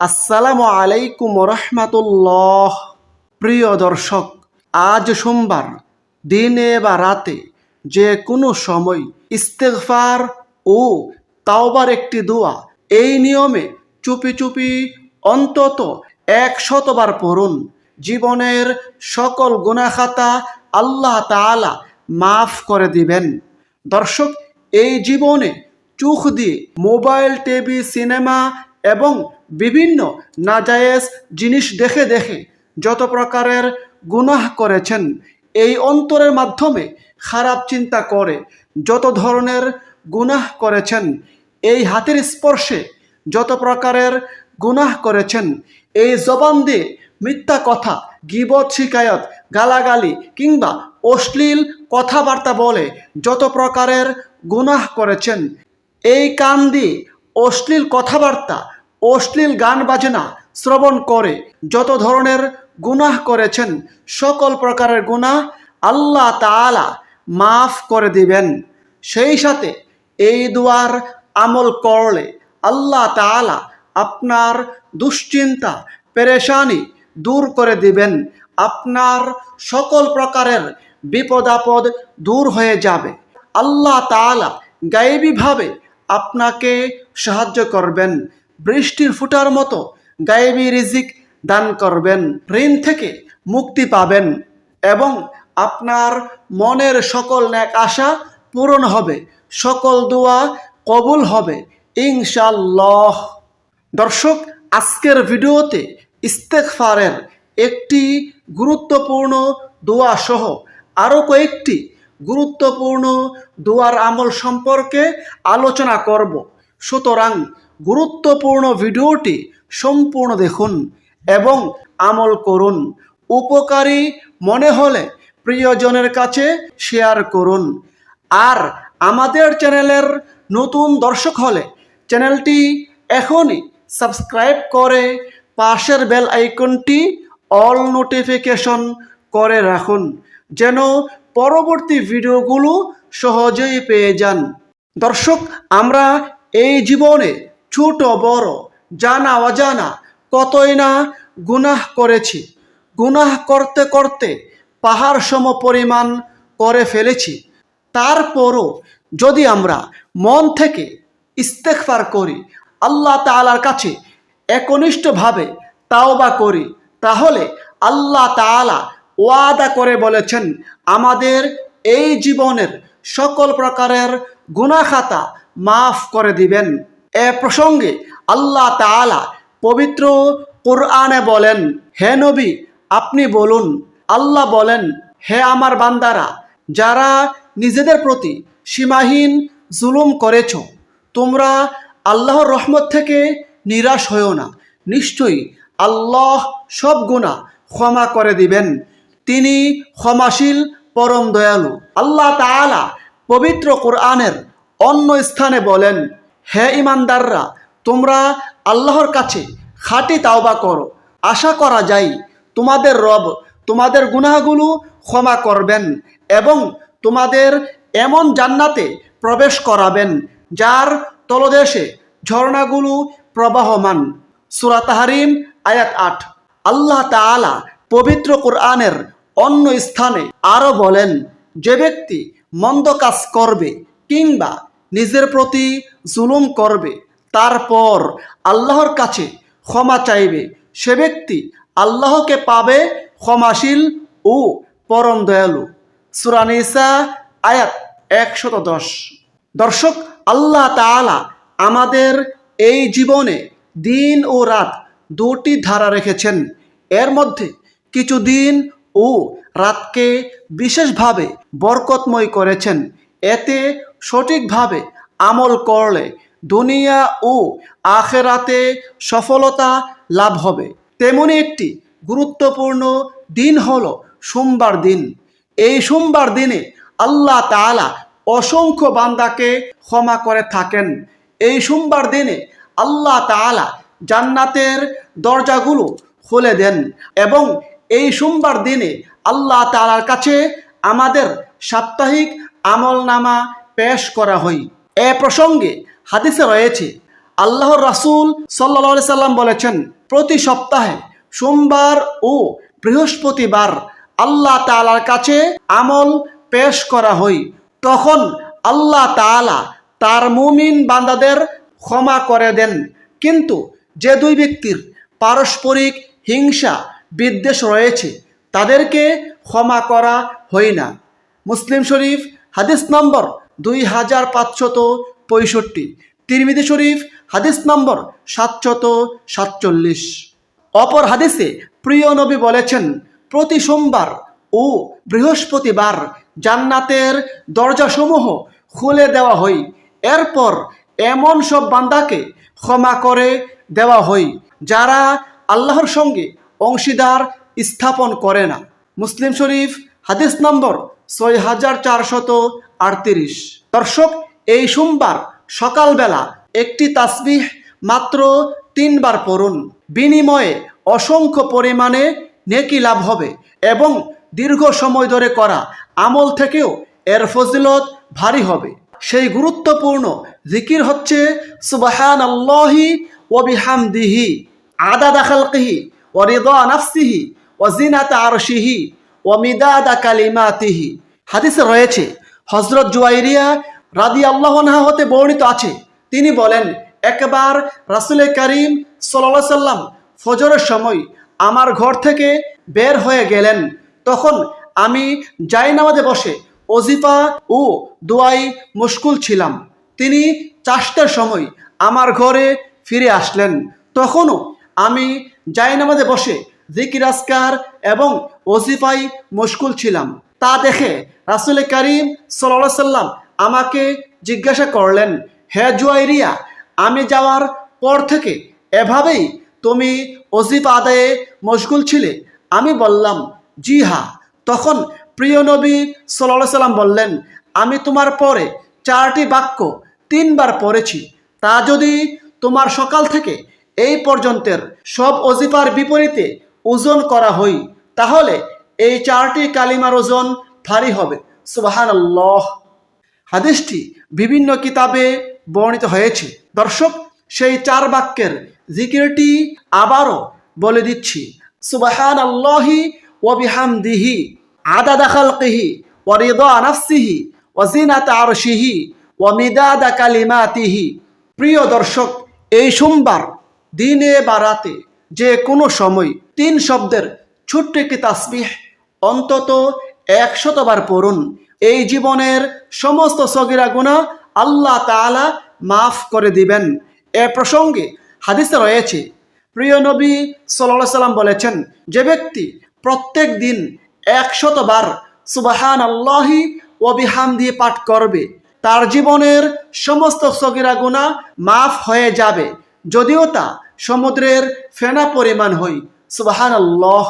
আসসালামু আলাইকুম রহমাতুল্লাহ প্রিয় দর্শক, আজ সোমবার, দিনে বা রাতে যে কোনো সময় ইস্তেগফার ও তাওবার একটি দোয়া, এই নিয়মে চুপি চুপি অন্তত এক শতবার পড়ুন। জীবনের সকল গুনাখাতা আল্লাহ তাআলা মাফ করে দিবেন। দর্শক, এই জীবনে চোখ দিয়ে মোবাইল, টিভি, সিনেমা এবং বিভিন্ন নাজায়েজ জিনিস দেখে দেখে যত প্রকারের গুনাহ করেছেন, এই অন্তরের মাধ্যমে খারাপ চিন্তা করে, যত ধরনের গুনাহ করেছেন, এই হাতের স্পর্শে যত প্রকারের গুনাহ করেছেন, এই জবান দিয়ে মিথ্যা কথা, গিবত, শিকায়ত, গালাগালি কিংবা অশ্লীল কথাবার্তা বলে যত প্রকারের গুনাহ করেছেন, এই কান দিয়ে অশ্লীল কথাবার্তা অশ্লীল গান বাজনা শ্রবণ করে, যত ধরনের গুনাহ করেছেন, সকল প্রকারের গুনাহ আল্লাহ তাআলা মাফ করে দিবেন। সেই সাথে এই দুয়ার আমল করলে আল্লাহ তাআলা আপনার দুশ্চিন্তা, পেরেশানি দূর করে দিবেন। আপনার সকল প্রকারের বিপদ আপদ দূর হয়ে যাবে। আল্লাহ তাআলা গায়েবীভাবে আপনাকে সাহায্য করবেন। বৃষ্টির ফুটার মতো গায়েবী রিজিক দান করবেন, ঋণ থেকে মুক্তি পাবেন এবং আপনার মনের সকল ন্যাক আশা পূরণ হবে, সকল দোয়া কবুল হবে ইনশাল্লাহ দর্শক, আজকের ভিডিওতে ইস্তেকফারের একটি গুরুত্বপূর্ণ দোয়া সহ আরও কয়েকটি গুরুত্বপূর্ণ দোয়ার আমল সম্পর্কে আলোচনা করব। সুতরাং গুরুত্বপূর্ণ ভিডিওটি সম্পূর্ণ দেখুন এবং আমল করুন। উপকারী মনে হলে প্রিয়জনের কাছে শেয়ার করুন। আর আমাদের চ্যানেলের নতুন দর্শক হলে চ্যানেলটি এখনই সাবস্ক্রাইব করে পাশের বেল আইকনটি অল নোটিফিকেশন করে রাখুন, যেন পরবর্তী ভিডিওগুলো সহজেই পেয়ে যান। দর্শক, আমরা এই জীবনে ছোট বড়, জানা অজানা, কতই না গুনাহ করেছি। গুনাহ করতে করতে পাহাড় সম পরিমাণ করে ফেলেছি। তারপরও যদি আমরা মন থেকে ইস্তেকফার করি, আল্লাহ তাআলার কাছে একনিষ্ঠভাবে তাওবা করি, তাহলে আল্লাহ তাআলা ওয়াদা করে বলেছেন, আমাদের এই জীবনের সকল প্রকারের গুনাখাতা মাফ করে দিবেন। এ প্রসঙ্গে আল্লাহ তাআলা পবিত্র কোরআনে বলেন, হে নবী, আপনি বলুন, আল্লাহ বলেন, হে আমার বান্দারা, যারা নিজেদের প্রতি সীমাহীন জুলুম করেছ, তোমরা আল্লাহর রহমত থেকে নিরাশ হয়েও না। নিশ্চয়ই আল্লাহ সব গুণা ক্ষমা করে দিবেন। তিনি ক্ষমাশীল, পরম দয়ালু। আল্লাহ তাআলা পবিত্র কোরআনের অন্য স্থানে বলেন হে ইমানদাররা, তোমরা আল্লাহর কাছে খাঁটি তাওবা করো। আশা করা যায়, তোমাদের রব তোমাদের গুনাহগুলো ক্ষমা করবেন এবং তোমাদের এমন জান্নাতে প্রবেশ করাবেন, যার তলদেশে ঝর্ণাগুলো প্রবাহমান। সুরা তাহারিম, আয়াত আট। আল্লাহ তাআলা পবিত্র কোরআনের অন্য স্থানে আরও বলেন, যে ব্যক্তি মন্দ কাজ করবে কিংবা নিজের প্রতি জুলুম করবে। তারপর আল্লাহর কাছে ক্ষমা চাইবে। সে ব্যক্তি আল্লাহকে পাবে ক্ষমাশীল ও পরম দয়ালু। সুরানিসা আয়াত একশত দশ। দর্শক, আল্লাহ তাআলা আমাদের এই জীবনে দিন ও রাত দুটি ধারা রেখেছেন। এর মধ্যে কিছু দিন ও রাতকে বিশেষভাবে বরকতময় করেছেন। এতে সঠিকভাবে আমল করলে দুনিয়া ও আখেরাতে সফলতা লাভ হবে। তেমনি একটি গুরুত্বপূর্ণ দিন হল সোমবার দিন। এই সোমবার দিনে আল্লাহ তাআলা অসংখ্য বান্দাকে ক্ষমা করে থাকেন। এই সোমবার দিনে আল্লাহ তাআলা জান্নাতের দরজাগুলো খুলে দেন এবং এই সোমবার দিনে আল্লাহ তাআলার কাছে আমাদের সাপ্তাহিক আমল নামা পেশ করা হয়। এ প্রসঙ্গে হাদিসে রয়েছে আল্লাহর রাসূল সাল্লাহ সাল্লাম বলেছেন, প্রতি সপ্তাহে সোমবার ও বৃহস্পতিবার আল্লাহ তাআলার কাছে আমল পেশ করা হয়। তখন আল্লাহ তাআলা তার মুমিন বান্দাদের ক্ষমা করে দেন। কিন্তু যে দুই ব্যক্তির পারস্পরিক হিংসা, বিদ্বেষ রয়েছে, তাদেরকে ক্ষমা করা হয় না। মুসলিম শরীফ, হাদিস নম্বর দুই হাজার পাঁচশত পঁয়ষট্টি। তিরমিদি শরীফ, হাদিস নম্বর সাতশত সাতচল্লিশ। অপর হাদিসে প্রিয় নবী বলেছেন, প্রতি সোমবার ও বৃহস্পতিবার জান্নাতের দরজাসমূহ খুলে দেওয়া হয়। এরপর এমন সব বান্দাকে ক্ষমা করে দেওয়া হয়, যারা আল্লাহর সঙ্গে অংশীদার স্থাপন করে না। মুসলিম শরীফ, হাদিস নম্বর ছয় হাজার চারশত আটত্রিশ। দর্শক, এই সোমবার সকালবেলা একটি তাসবিহ মাত্র তিনবার পড়ুন। বিনিময়ে অসংখ্য পরিমাণে নেকি লাভ হবে এবং দীর্ঘ সময় ধরে করা আমল থেকেও এর ফজিলত ভারী হবে। সেই গুরুত্বপূর্ণ জিকির হচ্ছে সুবাহান আল্লাহি ওবিহামদিহি আদা দাখালকিহি ও রিদা নাফসিহি ও জিনাত আরশিহি। ও মিদাদা কালিমাতিহি। হাদিসে রয়েছে হজরত জুয়াইরিয়া রাদি আল্লাহনহা হতে বর্ণিত আছে। তিনি বলেন, একবার রাসুলে করিম সাল্লা সাল্লাম ফজরের সময় আমার ঘর থেকে বের হয়ে গেলেন। তখন আমি যাই বসে অজিফা ও দোয়াই মুশকুল ছিলাম। তিনি চাষটার সময় আমার ঘরে ফিরে আসলেন। তখনও আমি যাই বসে জিকির আসকার এবং ওজিফাই মুশকুল ছিলাম। তা দেখে রাসুল করিম সাল্লা সাল্লাম আমাকে জিজ্ঞাসা করলেন, হে জুয়াইরিয়া, আমি যাওয়ার পর থেকে এভাবেই তুমি অজিফা আদায়ে মশগুল ছিলে? আমি বললাম, জি হা। তখন প্রিয় নবী সাল্লাহ সাল্লাম বললেন, আমি তোমার পরে চারটি বাক্য তিনবার পড়েছি। তা যদি তোমার সকাল থেকে এই পর্যন্তের সব অজিফার বিপরীতে ওজন করা হই তাহলে এই চারটি কালিমার ওজন ভারী হবে। সুবাহান আল্লাহ হাদিসটি বিভিন্ন কিতাবে বর্ণিত হয়েছে। দর্শক, সেই চার বাক্যের জিকিরটি আবারও বলে দিচ্ছি। সুবাহান আল্লাহি ওবিহামদিহি আদা দাখালকিহি ও রিদা নাফসিহি ও জিনাত আরশিহি ও মিদাদা কালিমাতিহি। প্রিয় দর্শক, এই সোমবার দিনে বা রাতে যে কোনো সময় তিন শব্দের ছোট্ট একটি তাসবিহ, অন্তত একশতবার পড়ুন। এই জীবনের সমস্ত সগিরা গুণা আল্লাহ তাআলা মাফ করে দিবেন। এ প্রসঙ্গে হাদিসে রয়েছে, প্রিয় নবী সাল্লাহ সাল্লাম বলেছেন, যে ব্যক্তি প্রত্যেক দিন একশতবার সুবাহান আল্লাহি ওবিহাম দিয়ে পাঠ করবে, তার জীবনের সমস্ত সগিরা গুণা মাফ হয়ে যাবে। যদিও তা সমুদ্রের ফেনা পরিমাণ হয় সুবাহান আল্লাহ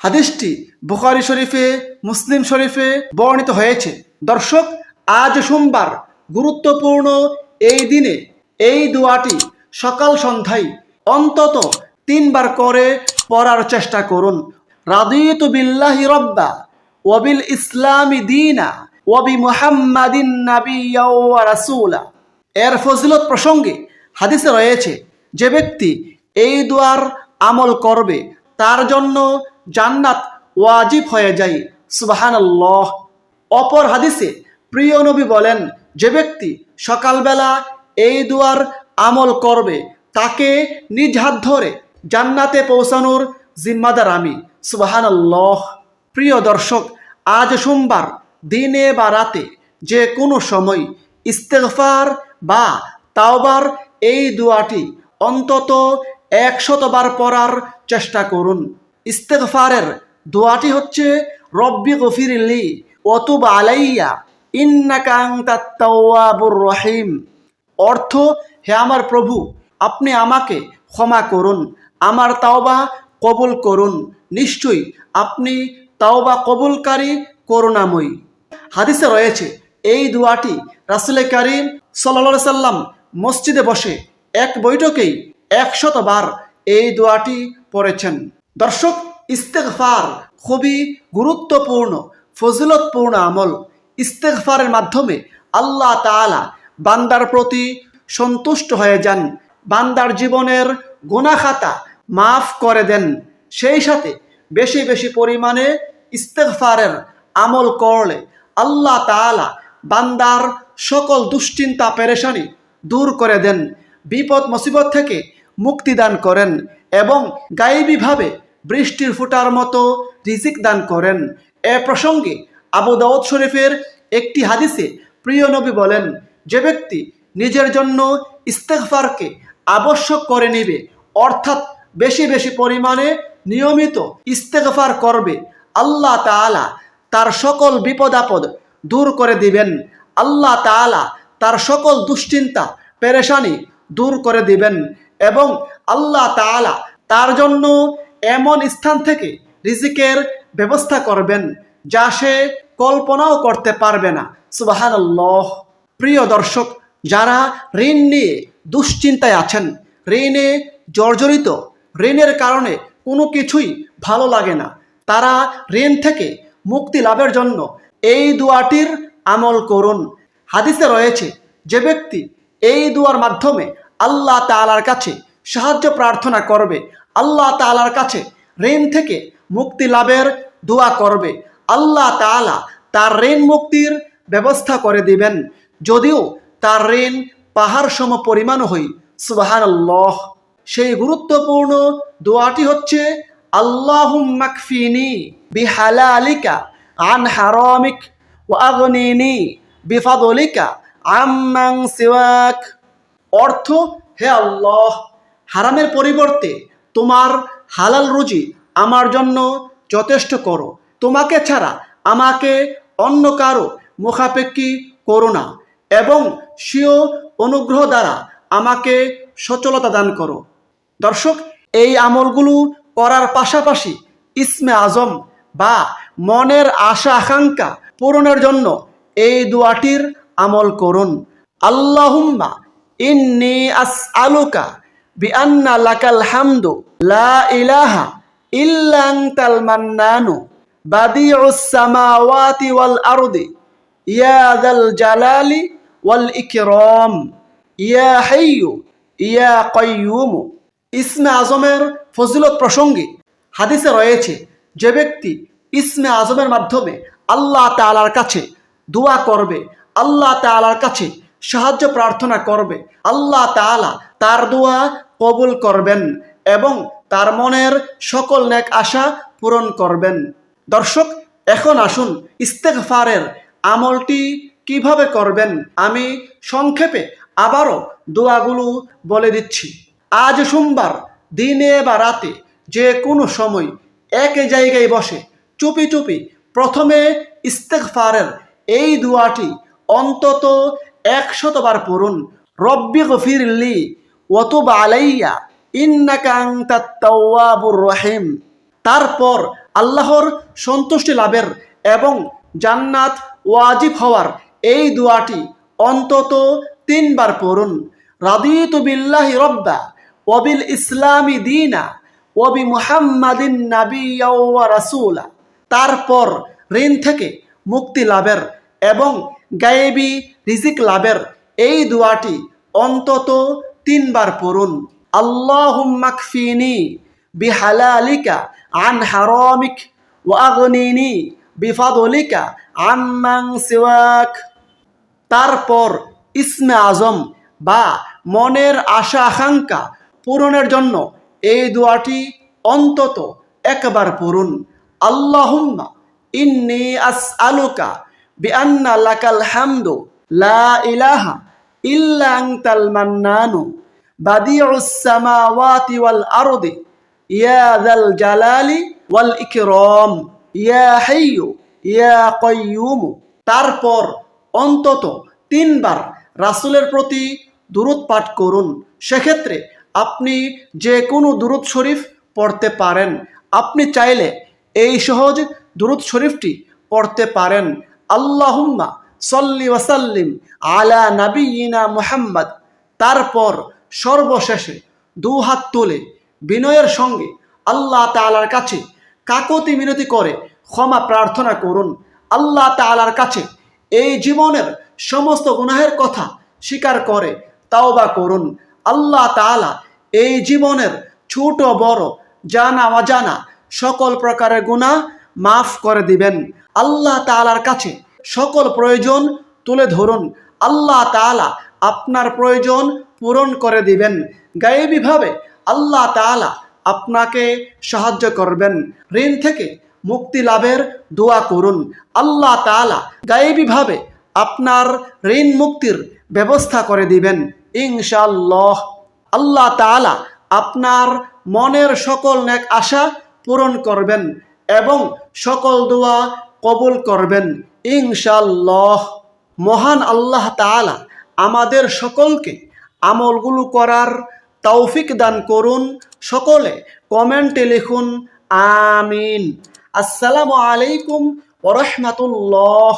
হাদিসটি বুখারি শরীফে, মুসলিম শরীফে বর্ণিত হয়েছে। দর্শক, আজ সোমবার গুরুত্বপূর্ণ এই দিনে এই দোয়াটি সকাল সন্ধ্যায় অন্তত তিনবার করে পড়ার চেষ্টা করুন। রাদিতু বিল্লাহি রব্বা ওয়াবিল ইসলামি দিনা ওয়াবি মুহাম্মাদিন নাবিয়্যা ওয়া রাসূলা। এর ফজিলত প্রসঙ্গে হাদিসে রয়েছে, যে ব্যক্তি এই দোয়ার আমল করবে, তার জন্য জান্নাত ওয়াজিব হয়ে যায়। সুবাহান অপর হাদিসে প্রিয় নবী বলেন, যে ব্যক্তি সকালবেলা এই দুয়ার আমল করবে, তাকে নিজ হাত ধরে জান্নাতে পৌঁছানোর জিম্মাদার আমি। সুবাহান প্রিয় দর্শক, আজ সোমবার দিনে বা রাতে যে কোনো সময় ইস্তেফার বা তাওবার এই দুয়াটি অন্তত একশতবার পড়ার চেষ্টা করুন। ইস্তেগফারের দোয়াটি হচ্ছে, রব্বি গফিরলি অতুব আলাইয়া, ইন্নাকা আনতাত রহিম। অর্থ, হে আমার প্রভু, আপনি আমাকে ক্ষমা করুন, আমার তাওবা কবুল করুন। নিশ্চয়ই আপনি তাওবা কবুলকারী, করুণাময়ী। হাদিসে রয়েছে, এই দোয়াটি রাসুলে করিম সাল্লা সাল্লাম মসজিদে বসে এক বৈঠকেই একশতবার এই দোয়াটি পড়েছেন। দর্শক, ইস্তেগফার খুবই গুরুত্বপূর্ণ, ফজিলতপূর্ণ আমল। ইস্তেগফারের মাধ্যমে আল্লাহ তাআলা বান্দার প্রতি সন্তুষ্ট হয়ে যান, বান্দার জীবনের গুনাখাতা মাফ করে দেন। সেই সাথে বেশি বেশি পরিমাণে ইস্তেগফারের আমল করলে আল্লাহ তাআলা বান্দার সকল দুশ্চিন্তা পেরেশানি দূর করে দেন বিপদ মুসিবত থেকে মুক্তি দান করেন এবং গায়েবীভাবে বৃষ্টির ফুটার মতো রিজিক দান করেন। এ প্রসঙ্গে আবু দাউদ শরীফের একটি হাদিসে প্রিয় নবী বলেন, যে ব্যক্তি নিজের জন্য ইস্তেগফারকে আবশ্যক করে নেবে, অর্থাৎ বেশি বেশি পরিমাণে নিয়মিত ইস্তেগফার করবে, আল্লাহ তাআলা তার সকল বিপদ আপদ দূর করে দিবেন। আল্লাহ তাআলা তার সকল দুশ্চিন্তা, পেরেশানি দূর করে দিবেন এবং আল্লাহ তাআলা তার জন্য এমন স্থান থেকে রিজিকের ব্যবস্থা করবেন যা সে কল্পনাও করতে পারবে না। সুবাহান প্রিয় দর্শক, যারা ঋণ নিয়ে দুশ্চিন্তায় আছেন, ঋণে জর্জরিত, ঋণের কারণে কোনো কিছুই ভালো লাগে না, তারা ঋণ থেকে মুক্তি লাভের জন্য এই দুয়াটির আমল করুন। হাদিসে রয়েছে, যে ব্যক্তি এই দুয়ার মাধ্যমে আল্লাহ তাআলার কাছে সাহায্য প্রার্থনা করবে আল্লাহ তাআলার কাছে ঋণ থেকে মুক্তি লাভের দোয়া করবে। আল্লাহ তাআলা তার ঋণ মুক্তির ব্যবস্থা করে দিবেন। যদিও তার ঋণ পাহাড় সম পরিমাণ হই সুবাহান সেই গুরুত্বপূর্ণ দোয়াটি হচ্ছে আন হারামিক ওয়া বিফাদলিকা অর্থ, হে আল্লাহ, হারামের পরিবর্তে তোমার হালাল রুজি আমার জন্য যথেষ্ট করো। তোমাকে ছাড়া আমাকে অন্য কারও মুখাপেক্ষি করো না এবং স্বীয় অনুগ্রহ দ্বারা আমাকে সচলতা দান করো। দর্শক, এই আমলগুলো করার পাশাপাশি ইসমে আজম বা মনের আশা আকাঙ্ক্ষা পূরণের জন্য এই দুয়াটির আমল করুন। আল্লাহুম্মা ইন্নি আস আলুকা বিআন্না লাকাল হামদু, লা ইলাহা ইল্লা আনতাল মান্নানু, বাদিউস সামাওয়াতি ওয়াল আরদি, ইয়া যাল জালালি ওয়াল ইকরাম, ইয়া হাইয়ু, ইয়া কাইয়ুম। ইসমে আজমের ফজিলত প্রসঙ্গে হাদিসে রয়েছে, যে ব্যক্তি ইসমে আজমের মাধ্যমে আল্লাহ তাআলার কাছে দোয়া করবে, আল্লাহ তাআলার কাছে সাহায্য প্রার্থনা করবে। আল্লাহ তাআলা তার দোয়া কবুল করবেন এবং তার মনের সকল নেক আশা পূরণ করবেন। দর্শক, এখন আসুন ইস্তেগফারের আমলটি কীভাবে করবেন আমি সংক্ষেপে আবারও দোয়াগুলো বলে দিচ্ছি। আজ সোমবার, দিনে বা রাতে যে কোনো সময় এক জায়গায় বসে চুপি চুপি প্রথমে ইস্তেগফারের এই দোয়াটি অন্তত একশতবার পড়ুন, রব্বি গফিরলি ওয়াতুব আলাইয়া, ইন্নাকা আনতাত রহিম। তারপর আল্লাহর সন্তুষ্টি লাভের এবং জান্নাত ওয়াজিব হওয়ার এই দোয়াটি অন্তত তিনবার পড়ুন, রাদিতু বিল্লাহি রব্বা ওয়াবিল ইসলামী দিনা ওয়াবি মুহাম্মাদিন নাবিয়্যা ওয়া রাসূলা। তারপর ঋণ থেকে মুক্তি লাভের এবং গায়েবি রিজিক লাভের এই দোয়াটি অন্তত তিনবার পড়ুন। আল্লাহুম্মাকফিনি বিহালালিকা আন হারামিক ওয়া আগনিনি বিফাদলিকা আম্মাং সিওয়াক। তারপর ইসমে আজম বা মনের আশা আকাঙ্ক্ষা পূরণের জন্য এই দোয়াটি অন্তত একবার পড়ুন। আল্লাহুম্মা ইন্নি আস আলুকা বিআন্না লাকাল হামদু, লা ইলাহা ইল্লা আনতাল মান্নানু, বাদিউস সামাওয়াতি ওয়াল ইয়া যাল জালালি ওয়াল ইকরাম, ইয়া হাইয়ু, ইয়া তারপর অন্তত তিনবার রাসুলের প্রতি দুরুদ পাঠ করুন। সেক্ষেত্রে আপনি যে কোনো দুরুদ শরীফ পড়তে পারেন। আপনি চাইলে এই সহজ দুরুদ শরীফটি পড়তে পারেন। আল্লাহুম্মা সল্লি ওয়াসাল্লিম আলা নাবিয়িনা মুহাম্মদ। তারপর সর্বশেষে দু হাত তুলে বিনয়ের সঙ্গে আল্লাহ তাআলার কাছে কাকতি মিনতি করে ক্ষমা প্রার্থনা করুন। আল্লাহ তাআলার কাছে এই জীবনের সমস্ত গুনাহের কথা স্বীকার করে তাওবা করুন। আল্লাহ তাআলা এই জীবনের ছোট বড় জানা অজানা সকল প্রকারের গুণা মাফ করে দিবেন। আল্লাহ তাআলার কাছে সকল প্রয়োজন তুলে ধরুন। আল্লাহ তাআলা আপনার প্রয়োজন পূরণ করে দিবেন। গায়েবীভাবে আল্লাহ তাআলা আপনাকে সাহায্য করবেন। ঋণ থেকে মুক্তি লাভের দোয়া করুন। আল্লাহ তাআলা গায়েবীভাবে আপনার ঋণ মুক্তির ব্যবস্থা করে দিবেন। ইনশাআল্লাহ আল্লাহ তাআলা আপনার মনের সকল নেক আশা পূরণ করবেন এবং সকল দোয়া কবুল করবেন। ইনশাল্লাহ মহান আল্লাহ তালা আমাদের সকলকে আমলগুলো করার তৌফিক দান করুন। সকলে কমেন্টে লিখুন, আমিন। আসসালামু আলাইকুম ওরহমাতুল্লাহ